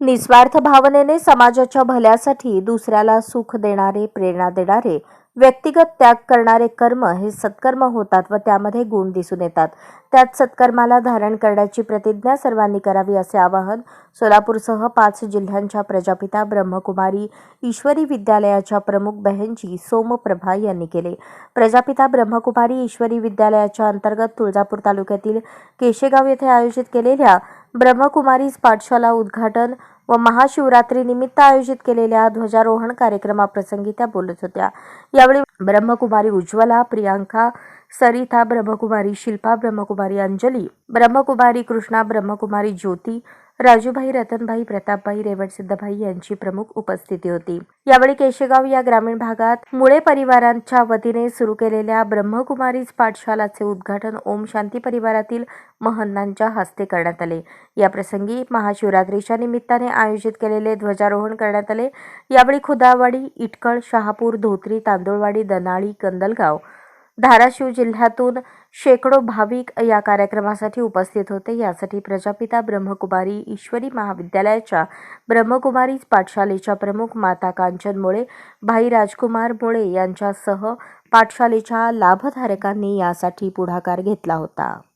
निस्वार्थ भावनेने समाजाच्या भल्यासाठी दुसऱ्याला सुख देणारे प्रेरणा देणारे व्यक्तिगत त्याग करणारे कर्म हे सत्कर्म होतात व त्यामध्ये गुण दिसून येतात. त्यात सत्कर्माला धारण करण्याची प्रतिज्ञा सर्वांनी करावी असे आवाहन सोलापूरसह पाच जिल्ह्यांच्या प्रजापिता ब्रह्मकुमारी ईश्वरी विद्यालयाच्या प्रमुख बहनजी सोमप्रभा यांनी केले. प्रजापिता ब्रह्मकुमारी ईश्वरी विद्यालयाच्या अंतर्गत तुळजापूर तालुक्यातील केशेगाव येथे आयोजित केलेल्या ब्रह्मकुमारीज पाठशाला उद्घाटन व महाशिवरात्रीनिमित्त आयोजित केलेल्या ध्वजारोहण कार्यक्रमाप्रसंगी त्या बोलत होत्या. यावेळी ब्रह्मकुमारी उज्ज्वला प्रियांका सरिता ब्रह्मकुमारी शिल्पा ब्रह्मकुमारी अंजली ब्रह्मकुमारी कृष्णा ब्रह्मकुमारी ज्योती राजूभाई रतनभाई प्रतापभाई रेवणसिद्धभाई यांची प्रमुख उपस्थिती होती. यावेळी केशेगाव या ग्रामीण भागात मुळे परिवारांच्या वतीने सुरू केलेल्या ब्रह्मकुमारीज पाठशालाचे उद्घाटन ओम शांती परिवारातील महंतांच्या हस्ते करण्यात आले. याप्रसंगी महाशिवरात्रीच्या निमित्ताने आयोजित केलेले ध्वजारोहण करण्यात आले. यावेळी खुदावाडी इटकळ शहापूर धोत्री तांदुळवाडी दनाळी कंदलगाव धाराशिव जिल्ह्यातून शेकडो भाविक या कार्यक्रमासाठी उपस्थित होते. यासाठी प्रजापिता ब्रह्मकुमारी ईश्वरी महाविद्यालयाच्या ब्रह्मकुमारी पाठशालेच्या प्रमुख माता कांचन मुळे भाई राजकुमार मुळे यांच्यासह पाठशालेच्या लाभधारकांनी यासाठी पुढाकार घेतला होता.